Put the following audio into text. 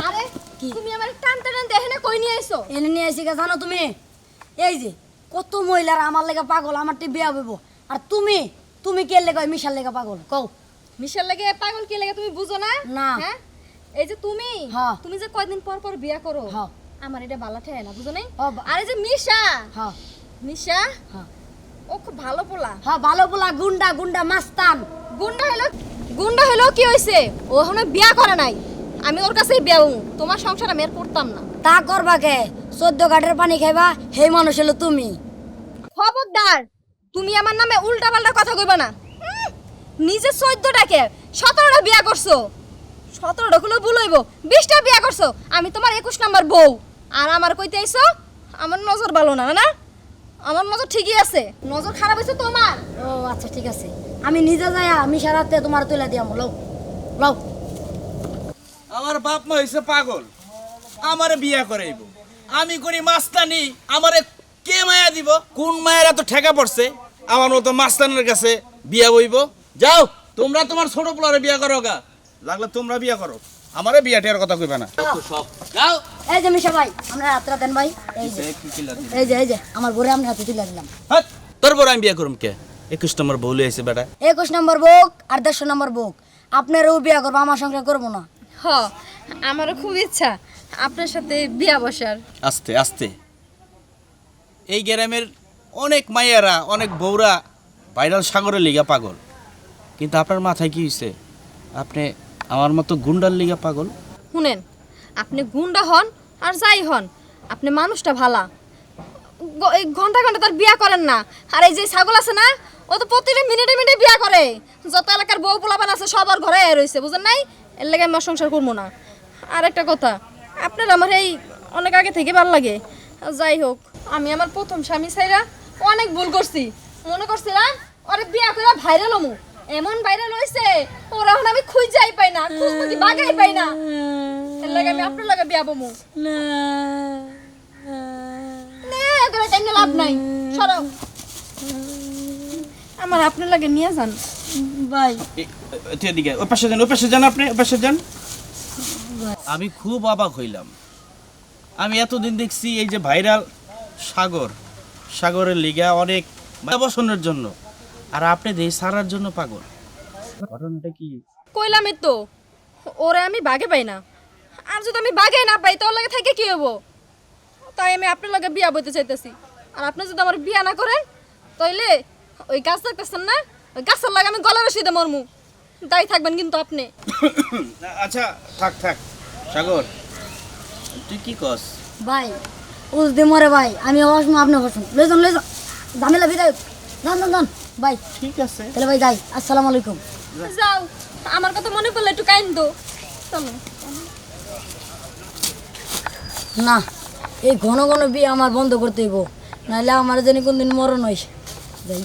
আরে? তুমি আমার টানতে টানতে এখানে কই নিয়ে আইছো? এনে নিয়ে গেছে জানো তুমি? এই যে কত মহিলারা আমার লেগে পাগল আমার টি বিয়া হইব আর তুমি? তুমি কে লেগে মিশার লেগে পাগল? কও। মিশাল লাগে পাগল কি লাগে তুমি বুঝো না? না। হ্যাঁ? এই যে তুমি হ্যাঁ। তুমি যে কয়দিন পর পর বিয়া করো হ্যাঁ। আমার এটা ভালো ঠেয় না বুঝো নাই? বা- আরে যে মিশা হ্যাঁ। মিশা হ্যাঁ। ও খুব ভালো পোলা। হ্যাঁ ভালো বলা গুন্ডা গুন্ডা মাস্তান। গুন্ডা হলো গুন্ডা হলো কি হয়েছে? ও এখনও বিয়া করে নাই। আমি ওর কাছেই বিয়া হব। তোমার সংসার আমি আর করতাম না। তা করবা কে? চোদ্দ ঘাটের পানি খাইবা সেই মানুষ হলো তুমি। খবরদার তুমি আমার নামে উল্টা পাল্টা কথা কইবা না। নিজে চোদ্দটাকে সতেরোটা বিয়া করছ। সতেরোটা গুলো ভুলইব বিশটা বিয়া করছ। আমি তোমার একুশ নাম্বার বউ। আর আমার কইতে আইছো আমার নজর ভালো না না? আমার নজর ঠিকই আছে। নজর খারাপ হয়েছে তোমার? ও আচ্ছা ঠিক আছে। আমি নিজে যাইয়া আমি হাতে তোমার তুলে দিয়াম লও লও। আমার বাপ মা হইছে পাগল। আমারে বিয়া করাইব। আমি করি মাস্তানি আমারে কে মায়া দিব? কোন মায়ের এত ঠেকা পড়ছে? আমার মতো মাস্তানের কাছে বিয়া বইব যাও তোমরা তোমার ছোট পোলারে বিয়া করো গা। লাগলে তোমরা বিয়া করো। আমারে বিয়া টেয়ার কথা কইবে না। সব। যাও। এই যে মিশা ভাই আমরা রাত্রা দেন ভাই। এই যে এই যে এই যে আমার বরে আমি হাতে তুলে দিলাম। হাট, তোর বড় আমি বিয়া করুম কে? একুশ নম্বর বউলে আইছে বেটা। একুশ নম্বর বুক আর দেড়শো নম্বর বুক আপনারও বিয়া করব আমার সঙ্গে করব না। হ আমারও খুব ইচ্ছা। আপনার সাথে বিয়া বসার। আস্তে আস্তে। এই গ্রামের অনেক মাইয়ারা অনেক বউরা ভাইরাল সাগরের লিগা পাগল। কিন্তু আপনার মাথায় কি হয়েছে আপনি আমার মতো গুন্ডার লিগা পাগল? শুনেন আপনি গুন্ডা হন আর যাই হন আপনি মানুষটা ভালা। গ- এই ঘণ্টা ঘণ্টা তার বিয়া করেন না। আর এই যে ছাগল আছে না ও তো প্রতিটা মিনিটে মিনিটে বিয়া করে। যত এলাকার বউ পোলাপান আছে সবার ঘরে রয়েছে বুঝেন নাই? এর লাগে আমার সংসার করব না। আর একটা কথা আপনার আমার এই অনেক আগে থেকে ভালো লাগে। যাই হোক আমি আমার প্রথম স্বামী ছাইরা অনেক ভুল করছি। মনে করছিলাম ওরে বিয়া করে ভাইরাল হমু। এমন ভাইরাল হয়েছে ওরা এখন আমি খুঁজাই পাই না খুঁজতে বাগাই পাই না। এর লাগে আমি আপনার লাগে বিয়া বমু। নে করে টাইম লাভ নাই? সরো। আমার আপনার লাগে নিয়ে যান। ভাই। তুই এদিকে ওই পাশে যান ওই পাশে যান আপনি ওই পাশে যান। আমি খুব অবাক হইলাম। আমি এতদিন দেখছি এই যে ভাইরাল সাগর সাগরের লিগা অনেক বসনের জন্য। আর আপনি দেশ সারার জন্য পাগল। ঘটনাটা কি? কইলামই তো ওরে আমি বাগে পাই না। আর যদি আমি বাগে না পাই তোর লাগে থেকে কি হব তাই আমি আপনার লাগে বিয়া বইতে চাইতেছি। আর আপনি যদি আমার বিয়া না করেন তাইলে ওই গাছ দেখতেছেন না? ওই গাছের লাগে আমি গলা রসিদে মরমু। দায়ী থাকবেন কিন্তু আপনি। আচ্ছা থাক থাক। সাগর তুই কি কস ভাই উস দে মরে ভাই আমি হসম আপনি হসম লই যান লই যান ঝামেলা বিদায়। যান যান যান ভাই ঠিক আছে। তাহলে ভাই যাই। আসসালামু আলাইকুম। যাও আমার কথা মনে পড়লে একটু কাইন দো। চলো। না এই ঘন ঘন বিয়ে আমার বন্ধ করতে হইব। নাহলে আমার জানি কোনদিন মরণ হইস যাই।